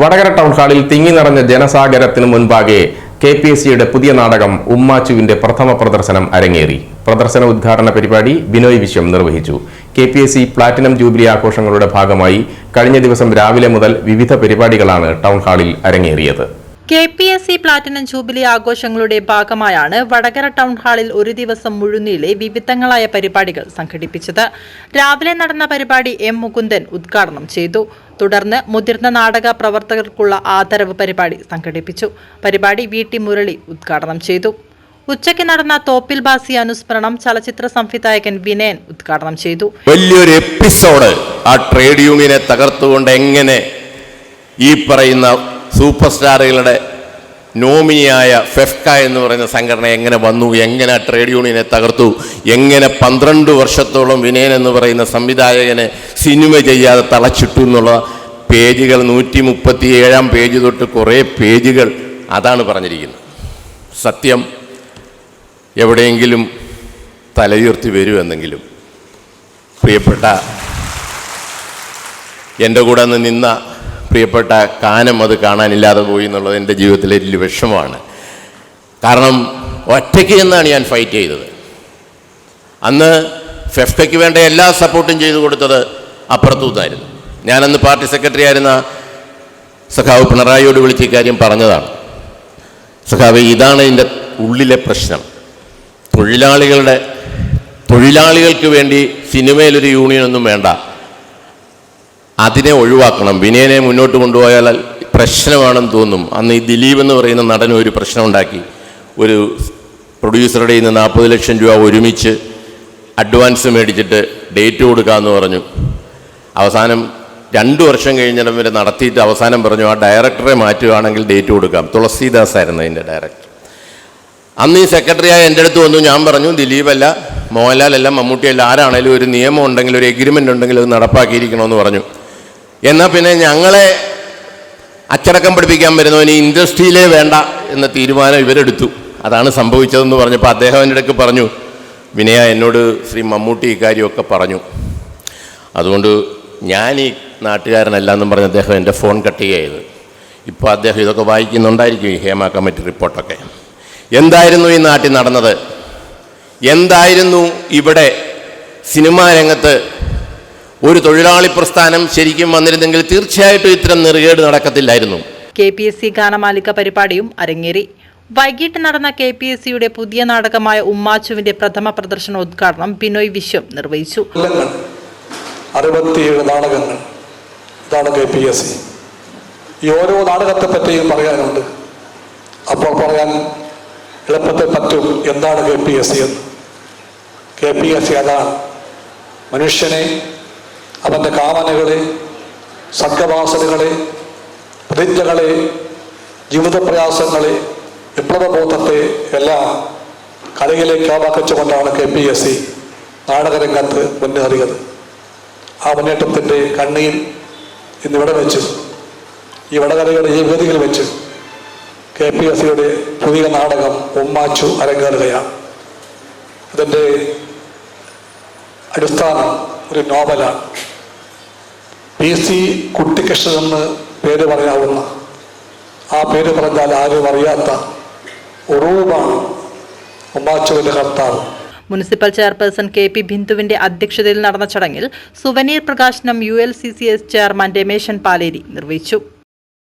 Vadakara town ഹാളിൽ തിങ്ങി നിറഞ്ഞ ജനസാഗരത്തിന് മുൻപാകെ കെ പി എസ് സിയുടെ പുതിയ നാടകം ഉമ്മാച്ചുവിന്റെ പ്രഥമ പ്രദർശനം അരങ്ങേറി. പ്രദർശന ഉദ്ഘാടന പരിപാടി ബിനോയ് വിശ്വം നിർവഹിച്ചു. K P S C platinum jubilee ആഘോഷങ്ങളുടെ ഭാഗമായി കഴിഞ്ഞ ദിവസം രാവിലെ മുതൽ വിവിധ പരിപാടികളാണ് ടൗൺ ഹാളിൽ അരങ്ങേറിയത്. K P S C platinum jubilee ആഘോഷങ്ങളുടെ ഭാഗമായാണ് വടകര ടൗൺ ഹാളിൽ ഒരു ദിവസം മുഴുനീളെ വിവിധങ്ങളായ പരിപാടികൾ സംഘടിപ്പിച്ചത്. രാവിലെ നടന്ന പരിപാടി എം മുകുന്ദൻ ഉദ്ഘാടനം ചെയ്തു. തുടർന്ന് മുതിർന്ന നാടക പ്രവർത്തകർക്കുള്ള ആദരവ് പരിപാടി സംഘടിപ്പിച്ചു. പരിപാടി വി ടി മുരളി ഉദ്ഘാടനം ചെയ്തു. ഉച്ചയ്ക്ക് നടന്ന തോപ്പിൽ ബാസി അനുസ്മരണം ചലച്ചിത്ര സംവിധായകൻ വിനയൻ ഉദ്ഘാടനം ചെയ്തു. വലിയൊരു എപ്പിസോഡ് ആ ട്രേഡ് യൂണിയനെ തകർത്തുകൊണ്ട് എങ്ങനെ ഈ പറയുന്ന സൂപ്പർ സ്റ്റാറുകളുടെ നോമിനിയായ ഫെഫ്ക എന്ന് പറയുന്ന സംഘടന എങ്ങനെ വന്നു? എങ്ങനെ ട്രേഡ് യൂണിയനെ തകർത്തു? എങ്ങനെ പന്ത്രണ്ട് വർഷത്തോളം വിനയൻ എന്ന് പറയുന്ന സംവിധായകനെ സിനിമ ചെയ്യാതെ തളച്ചിട്ടു എന്നുള്ള പേജുകൾ നൂറ്റി മുപ്പത്തി ഏഴാം പേജ് തൊട്ട് കുറേ പേജുകൾ അതാണ് പറഞ്ഞിരിക്കുന്നത്. സത്യം എവിടെയെങ്കിലും തലയുയർത്തി വരുമെന്നെങ്കിലും പ്രിയപ്പെട്ട എന്റെ കൂടെ നിന്ന് നിന്ന പ്രിയപ്പെട്ട കാനം അത് കാണാനില്ലാതെ പോയി എന്നുള്ളത് എന്റെ ജീവിതത്തിലെ വലിയ വിഷമമാണ്. കാരണം ഒറ്റയ്ക്ക് എന്നാണ് ഞാൻ ഫൈറ്റ് ചെയ്തത്. അന്ന് ഫെഫ്റ്റയ്ക്ക് വേണ്ട എല്ലാ സപ്പോർട്ടും ചെയ്തു കൊടുത്തത് അപ്പുറത്തു നിന്നായിരുന്നു ഞാനന്ന് പാർട്ടി സെക്രട്ടറി ആയിരുന്ന സഖാവ് പിണറായിയോട് വിളിച്ച് ഇക്കാര്യം പറഞ്ഞതാണ്. സഖാവ് ഇതാണ് എന്റെ ഉള്ളിലെ പ്രശ്നം. തൊഴിലാളികളുടെ തൊഴിലാളികൾക്ക് വേണ്ടി സിനിമയിലൊരു യൂണിയനൊന്നും വേണ്ട. അതിനെ ഒഴിവാക്കണം. വിനയനെ മുന്നോട്ട് കൊണ്ടുപോയാൽ പ്രശ്നമാണെന്ന് തോന്നും. അന്ന് ഈ ദിലീപ് എന്ന് പറയുന്ന നടൻ ഒരു പ്രശ്നമുണ്ടാക്കി. ഒരു പ്രൊഡ്യൂസറുടെ നിന്ന് നാൽപ്പത് ലക്ഷം രൂപ ഒരുമിച്ച് അഡ്വാൻസ് മേടിച്ചിട്ട് ഡേറ്റ് കൊടുക്കാമെന്ന് പറഞ്ഞു. അവസാനം രണ്ട് വർഷം കഴിഞ്ഞിടം വരെ നടത്തിയിട്ട് അവസാനം പറഞ്ഞു ആ ഡയറക്ടറെ മാറ്റുകയാണെങ്കിൽ ഡേറ്റ് കൊടുക്കാം. തുളസീദാസ് ആയിരുന്നു അതിന്റെ ഡയറക്ടർ അന്ന് ഈ സെക്രട്ടറിയായ എന്റെ അടുത്ത് വന്നു. ഞാൻ പറഞ്ഞു ദിലീപല്ല മോഹൻലാലല്ല മമ്മൂട്ടിയല്ല ആരാണേലും ഒരു നിയമം ഉണ്ടെങ്കിൽ ഒരു എഗ്രിമെന്റ് ഉണ്ടെങ്കിൽ അത് നടപ്പാക്കിയിരിക്കണമെന്ന് പറഞ്ഞു. എന്നാൽ പിന്നെ ഞങ്ങളെ അച്ചടക്കം പഠിപ്പിക്കാൻ വരുന്നവന് ഇൻഡസ്ട്രിയിലേ വേണ്ട എന്ന തീരുമാനം ഇവരെടുത്തു. അതാണ് സംഭവിച്ചതെന്ന് പറഞ്ഞപ്പോൾ അദ്ദേഹം എന്റെ അടുക്ക് പറഞ്ഞു വിനയ എന്നോട് ശ്രീ മമ്മൂട്ടി ഇക്കാര്യമൊക്കെ പറഞ്ഞു. അതുകൊണ്ട് ഞാൻ ഈ നാട്ടുകാരനല്ല എന്നും പറഞ്ഞ് അദ്ദേഹം എന്റെ ഫോൺ കട്ട് ചെയ്ത് ഇപ്പോൾ അദ്ദേഹം ഇതൊക്കെ വായിക്കുന്നുണ്ടായിരിക്കും ഈ ഹേമ കമ്മിറ്റി റിപ്പോർട്ടൊക്കെ. എന്തായിരുന്നു ഈ നാട്ടിൽ നടന്നത്? എന്തായിരുന്നു ഇവിടെ സിനിമാ രംഗത്ത് ഒരു തൊഴിലാളി പ്രസ്ഥാനം ശരിക്കും വന്നിരുന്നെങ്കിൽ തീർച്ചയായിട്ടും ഇത്തരം നെറുകേട് നടക്കത്തില്ലായിരുന്നു. കെ പി എസ് സി ഗാനമാലിക പരിപാടിയും അരങ്ങേറി. വൈകിട്ട് നടന്ന കെ പി എസ് സിയുടെ പുതിയ നാടകമായ ഉമ്മാച്ചുവിന്റെ പ്രഥമ പ്രദർശന ഉദ്ഘാടനം ബിനോയ് വിശ്വം നിർവഹിച്ചു. അറുപത്തിയേഴ് നാടകങ്ങൾ ഇതാണ് കെ പി എസ് സി ഈ ഓരോ നാടകത്തെ പറ്റിയും പറയാനുണ്ട്. അപ്പോൾ പറയാൻ എളുപ്പത്തിൽ പറ്റും എന്താണ് കെ പി എസ് സി എന്ന്. കെ പി എസ് സി അതാണ് മനുഷ്യനെ അവന്റെ കാമനകളെ സർഗവാസനകളെ പ്രതിജ്ഞകളെ ജീവിത പ്രയാസങ്ങളെ വിപ്ലവബോധത്തെ എല്ലാം കലയിലേക്ക് ആവാക്കിച്ചുകൊണ്ടാണ് കെ പി എസ് സി നാടകരംഗത്ത് മുന്നേറിയത്. ആ മുന്നേറ്റത്തിന്റെ കണ്ണിയിൽ ഇന്നിവിടെ വെച്ച് ഈ വടകരയുടെ ഈ വേദിയിൽ വെച്ച് കെ പി എസ് സിയുടെ പുതിയ നാടകം ഉമ്മാച്ചു അരങ്ങേറുകയാണ്. അതിന്റെ അടിസ്ഥാനം ഒരു നോവലാണ്. പി സി കുട്ടിക്കൃഷ്ണൻ എന്ന് പേര് പറയാവുന്ന ആ പേര് പറഞ്ഞാൽ ആരും അറിയാത്ത ഉറൂബാണ് ഉമ്മാച്ചുവിന്റെ കർത്താവ്. മുനിസിപ്പൽ ചെയർപേഴ്സൺ കെ പി ബിന്ദുവിന്റെ അധ്യക്ഷതയിൽ നടന്ന ചടങ്ങിൽ സുവനീർ പ്രകാശനം U L C C S chairman Rameshan Paleri നിർവഹിച്ചു.